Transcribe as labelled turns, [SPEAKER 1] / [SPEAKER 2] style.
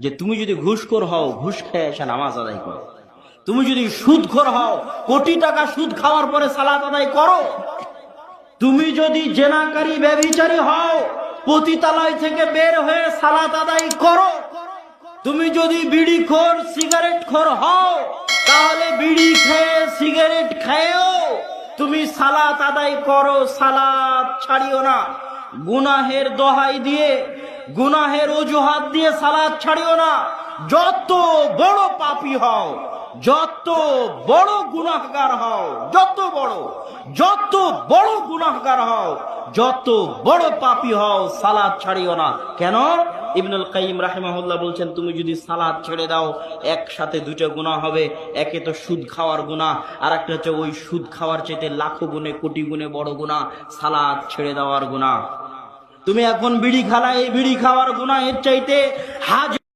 [SPEAKER 1] যে তুমি যদি ঘুষখোর হও, ঘুষ খেয়ে এসে নামাজ আদায় করো। তুমি যদি সুদখোর হও, কোটি টাকা সুদ খাওয়ার পরে সালাত আদায় করো। তুমি যদি জেনাকারী ব্যভিচারী হও, পতিতালয় থেকে বের হয়ে সালাত আদায় করো। তুমি যদি বিড়ি খোর সিগারেট খোর হও, তাহলে বিড়ি খেয়ে সিগারেট খেয়েও। তুমি সালাত আদায় করো, সালাত ছাড়িও না। গুনাহের দোহাই দিয়ে গুনাহের অজুহাত দিয়ে সালাদ ছাড়িও না। যত বড় পাপী হও, যত বড় গুনাহগার হও, যত বড় যত বড় গুনাহগার হও, যত বড় পাপী হও, সালাদ ছাড়িও না। কেন? ইবনুল কাইম রাহিমাহুল্লাহ বলছেন, তুমি যদি সালাদ ছেড়ে দাও, একসাথে দুটো গুনাহ হবে। একে তো সুদ খাওয়ার গুণা আর একটা হচ্ছে ওই সুদ খাওয়ার চাইতে লাখো গুণে, কোটি গুণে বড় গুনাহ, সালাদ ছেড়ে দেওয়ার গুনাহ। তুমি এখন বিড়ি খালা এই বিড়ি খাওয়ার গুণা এর চাইতে হাজার